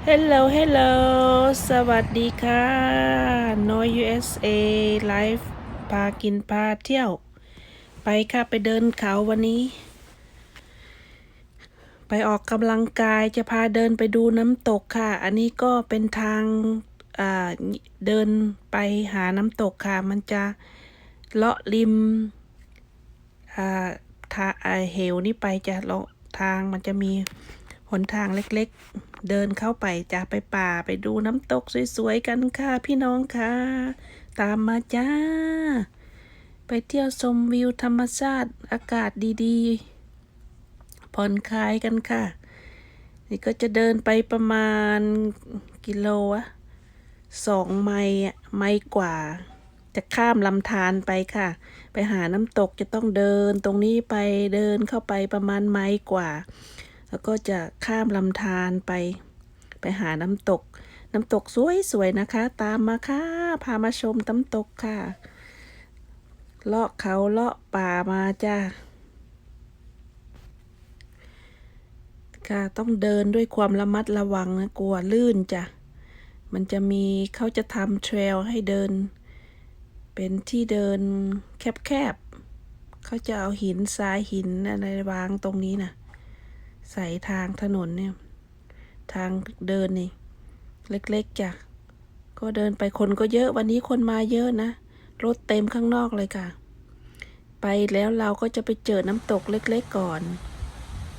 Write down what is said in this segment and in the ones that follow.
Hello Hello สวัสดีค่ะ No USA Live พากินพาเที่ยว ไปค่ะไปเดินเขาวันนี้ ไปออกกำลังกายจะพาเดินไปดูน้ำตกค่ะ อันนี้ก็เป็นทางเดินไปหาน้ำตกค่ะ มันจะเลาะริมาทาอ่าเหวนี่ไปจะเลาะทางมันจะมี หนทางเล็กๆ เดินเข้าไปจะไปป่าไปดูน้ำตกสวยๆกันค่ะพี่น้องค่ะ ตามมาจ้า ไปเที่ยวชมวิวธรรมชาติอากาศดีๆ ผ่อนคลายกันค่ะ นี่ก็จะเดินไปประมาณกิโลอะสองไมล์ไมล์กว่า จะข้ามลำธารไปค่ะ ไปหาน้ำตกจะต้องเดินตรงนี้ไปเดินเข้าไปประมาณไมล์กว่า แล้วก็จะข้ามลำธารไป ไปหาน้ำตก น้ำตกสวยๆนะคะ ตามมาค่ะ พามาชมน้ำตกค่ะ เลาะเขาเลาะป่ามาจ้าค่ะต้องเดินด้วยความระมัดระวังนะกลัวลื่นจ้ะ มันจะมีเขาจะทำเทรลให้เดิน เป็นที่เดินแคบๆเขาจะเอาหินทรายหินอะไรวางตรงนี้นะ ใส่ทางถนนเนี่ย ทางเดินนี่ เล็กๆจ้ะก็เดินไปคนก็เยอะวันนี้คนมาเยอะนะ รถเต็มข้างนอกเลยค่ะ ไปแล้วเราก็จะไปเจอน้ำตกเล็กๆก่อน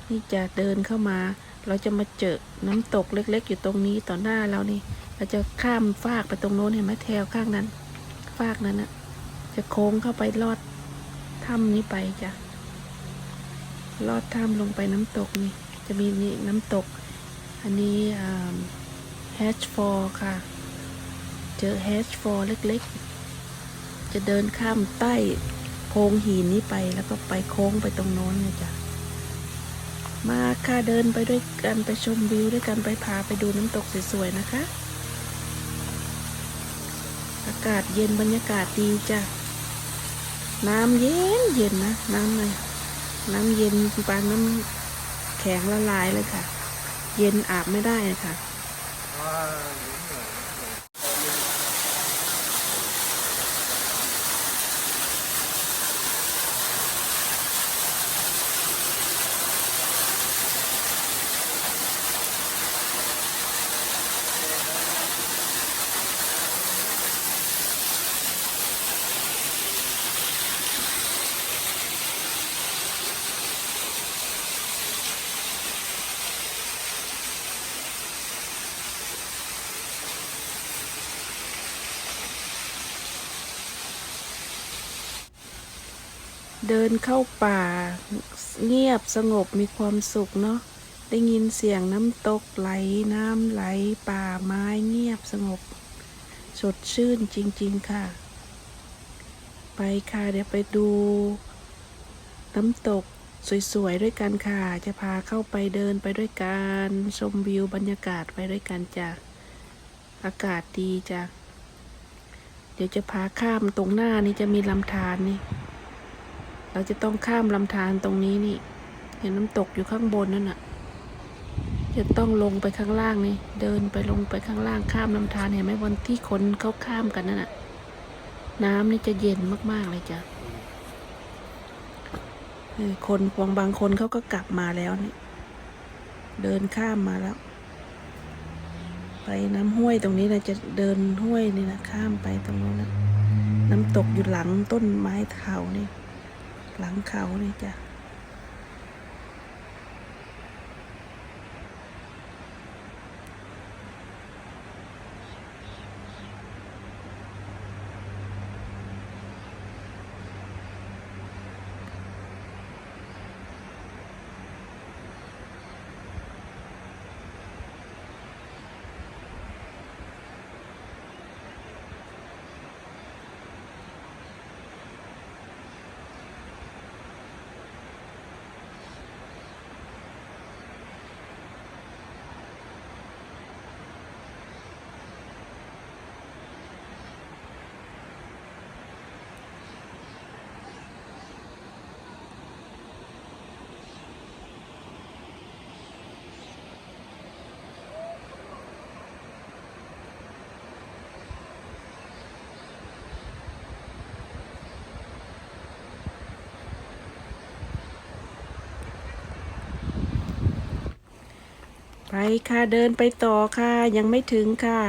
นี่จะเดินเข้ามา เราจะมาเจอน้ำตกเล็ก ๆ อยู่ตรงนี้ต่อหน้าเรานี่ เราจะข้ามฟากไปตรงโน้นเห็นไหมแถวข้างนั้น ฟากนั้นนะจะโค้งเข้าไปลอดถ้ำนี้ไปจ้ะ ลอดถ้ำลงไปน้ำตกนี่ จะมีนี่น้ำตก อันนี้แฮชฟอร์ค่ะ เจอแฮชฟอร์เล็กๆ จะเดินข้ามใต้โพงหินนี้ไปแล้วก็ไปโค้งไปตรงโน้นนี่ยจ้ะมาค่ะเดินไปด้วยกันไปชมวิวด้วยกันไปพาไปดูน้ำตกสวยๆนะคะ อากาศเย็นบรรยากาศดีจ้ะน้ำเย็นเย็นนะ น้ำเลย น้ำเย็นปานน้ำแข็งละลายเลยค่ะ เย็นอาบไม่ได้นะค่ะ เดินเข้าป่า เงียบสงบมีความสุขเนาะได้ยินเสียงน้ำตกไหลน้ำไหลป่าไม้เงียบสงบ สดชื่นจริง ๆ ค่ะ ไปค่ะเดี๋ยวไปดู น้ำตกสวย ๆ ด้วยกันค่ะ จะพาเข้าไปเดินไปด้วยกันชมวิวบรรยากาศไปด้วยกันจ้ะอากาศดีจ้ะเดี๋ยวจะพาข้ามตรงหน้านี่จะมีลำธารนี่ เราจะต้องข้ามลำธารตรงนี้นี่ เห็นน้ำตกอยู่ข้างบนนั่นน่ะ จะต้องลงไปข้างล่างนี่ เดินไปลงไปข้างล่างข้ามลำธารเห็นไหมบนที่คนเขาข้ามกันนั่นน่ะ น้ำนี่จะเย็นมากๆเลยจ้ะคนบางบางคนเขาก็กลับมาแล้วนี่ เดินข้ามมาแล้ว ไปน้ำห้วยตรงนี้นะจะเดินห้วยนี่นะข้ามไปตรงนู้นนะน้ำตกอยู่หลังต้นไม้เขานี่ หลังเขาเลยจ้ะ ไปค่ะเดินไปต่อค่ะ ยังไม่ถึงค่ะ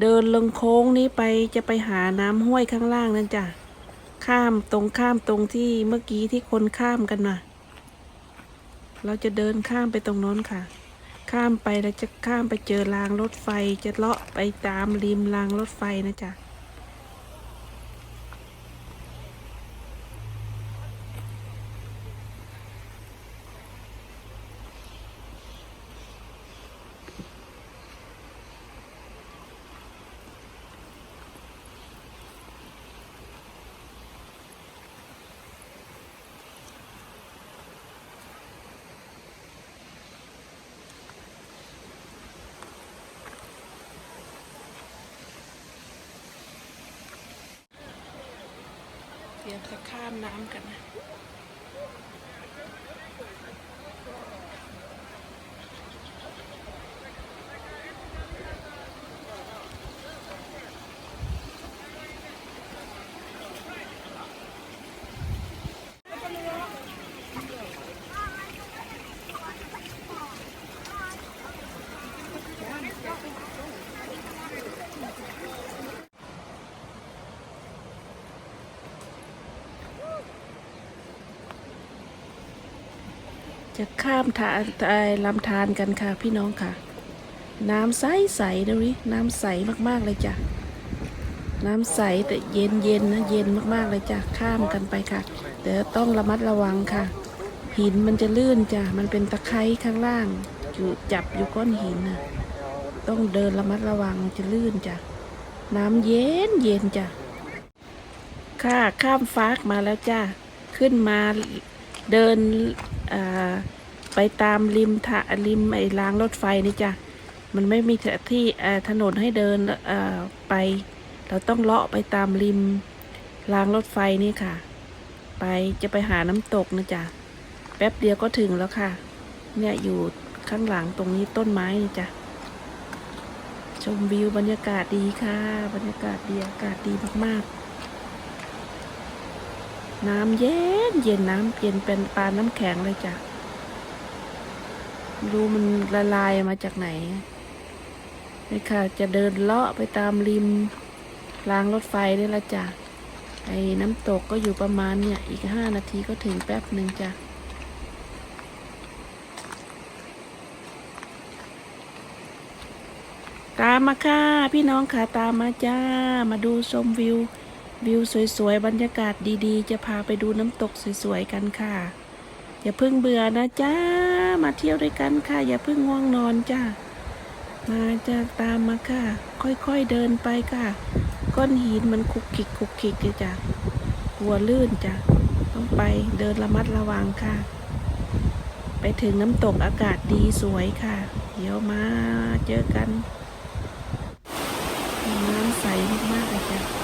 เดินลงโค้งนี้ไปจะไปหาน้ำห้วยข้างล่างนั่นจ้ะข้ามตรงข้ามตรงที่เมื่อกี้ที่คนข้ามกันน่ะเราจะเดินข้ามไปตรงโน้นค่ะ ข้ามไปแล้วจะข้ามไปเจอรางรถไฟ จะเลาะไปตามริมรางรถไฟนะจ๊ะ จะข้ามน้ำกันนะ จะข้ามทานลำธารกันค่ะพี่น้องค่ะ น้ำใสใสนะวิน้ำใสมากๆเลยจ้ะน้ำใสแต่เย็นเย็นนะเย็นมากๆเลยจ้ะข้ามกันไปค่ะ แต่ต้องระมัดระวังค่ะ หินมันจะลื่นจ้ะมันเป็นตะไคร้ข้างล่างอยู่จับอยู่ก้อนหินนะต้องเดินระมัดระวังจะลื่นจ้ะน้ำเย็นเย็นจ้ะค่ะข้ามฟากมาแล้วจ้าขึ้นมาเดิน ไปตามริมทะริมไอ้รางรถไฟนี่จ้ะ มันไม่มีที่ถนนให้เดินไป เราต้องเลาะไปตามริมรางรถไฟนี่ค่ะ ไปจะไปหาน้ำตกนะจ๊ะ แป๊บเดียวก็ถึงแล้วค่ะ เนี่ยอยู่ข้างหลังตรงนี้ต้นไม้นี่จ้ะ ชมวิวบรรยากาศดีค่ะ บรรยากาศดีอากาศดีมากๆ น้ำเย็นเย็นน้ำเย็นเป็นปลาน้ำแข็งเลยจ้ะรู้มันละลายมาจากไหนนี่ค่ะ จะเดินเลาะไปตามริมรางรถไฟนี่ละจ้ะไอ้น้ำตกก็อยู่ประมาณเนี่ย อีกห้านาทีก็ถึงแป๊บหนึ่งจ้ะตามมาค่ะ พี่น้องค่ะ ตามมาจ้า มาดูชมวิว วิวสวยๆ บรรยากาศดีๆ จะพาไปดูน้ำตกสวยๆ กันค่ะ อย่าเพิ่งเบื่อนะจ้า มาเที่ยวด้วยกันค่ะ อย่าเพิ่งง่วงนอนจ้า มาจะตามมาค่ะ ค่อยๆ เดินไปค่ะ ก้อนหินมันคุกคิกคุกคิกจ้ะกลัวลื่นจ้ะ ต้องไปเดินระมัดระวังค่ะ ไปถึงน้ำตกอากาศดีสวยค่ะ เดี๋ยวมาเจอกัน น้ำใสมากๆเลยจ้ะ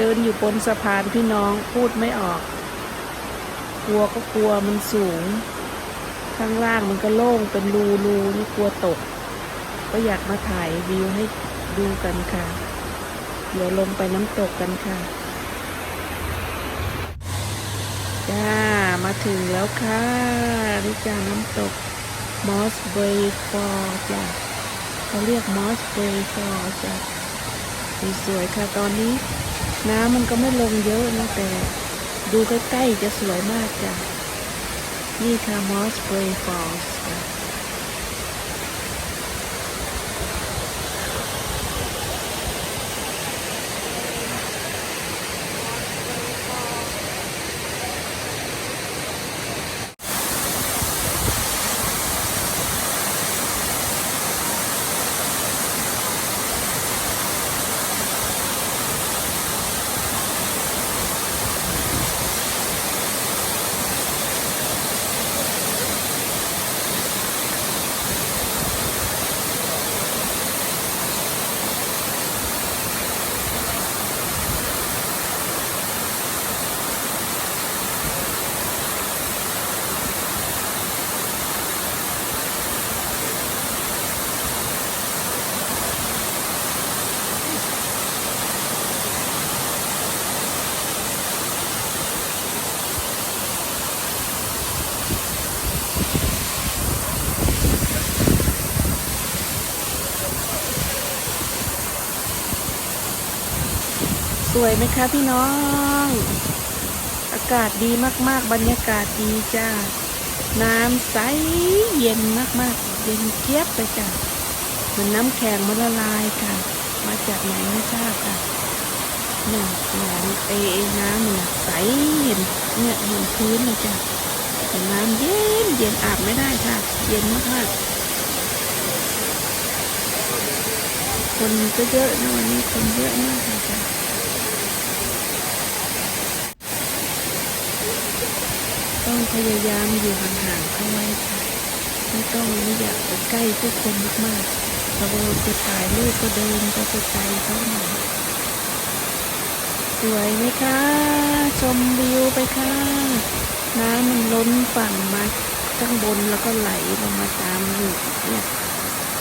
เดินอยู่บนสะพานพี่น้องพูดไม่ออก กลัวก็กลัวมันสูง ข้างล่างมันก็โล่งเป็นรูรูนี่กลัวตก ก็อยากมาถ่ายวิวให้ดูกันค่ะ เดี๋ยวลงไปน้ำตกกันค่ะจ้ามาถึงแล้วค่ะนี่จ้าน้ำตกมอสเบย์ฟอร์จ้ะเขาเรียกมอสเบย์ฟอร์จ้ะสวยๆค่ะตอนนี้ น้ำมันก็ไม่ลงเยอะนะแต่ดูใกล้ๆจะสวยมากจ้ะนี่ค่ะมอสเบย์ฟอลส์จ้ะ วยไหมคะพี่น้อง อากาศดีมากๆ บรรยากาศดีจ้า น้ำใสเย็นมากๆ เย็นเจี๊ยบไปจ้ะเหมือนน้ำแข็งมันละลายค่ะ มาจากไหนไม่ทราบค่ะเนี่ยหนองเอเอน้ำเนี่ยใสเห็นเนี่ยเห็นพื้นเลยจ้ะแต่น้ำเย็นเย็นอาบไม่ได้ค่ะ เย็นมากๆคนก็เยอะนะวันนี้คนเยอะมากเลยจ้ะ ต้องพยายามอยู่ห่างๆเข้าไว้ค่ะ ไม่ต้องไม่อยากไปใกล้ผู้คนมากๆเราจะถ่ายรูปก็เดินก็ไปไกลเขาหน่อยสวยไหมคะ ชมวิวไปค่ะ น้ำมันล้นฝั่งมาข้างบนแล้วก็ไหลลงมาตามอยู่เนี่ย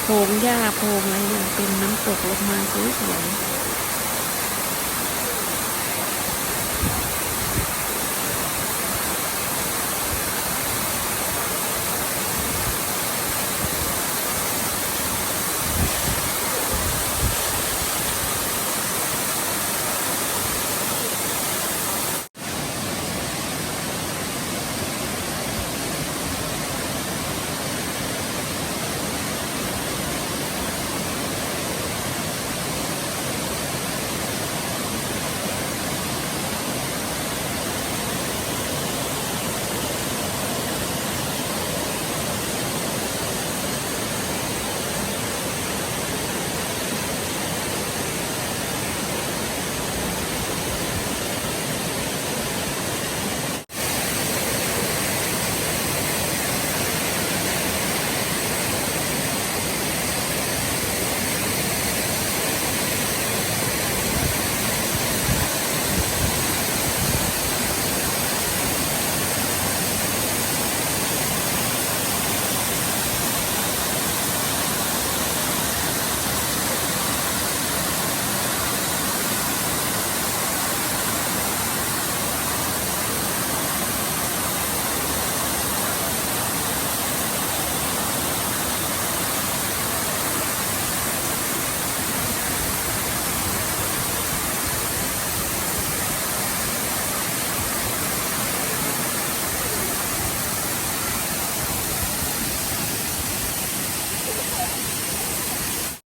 โพงหญ้าโพรงอะไรเนี่ยเป็นน้ำตกลงมาสวยๆ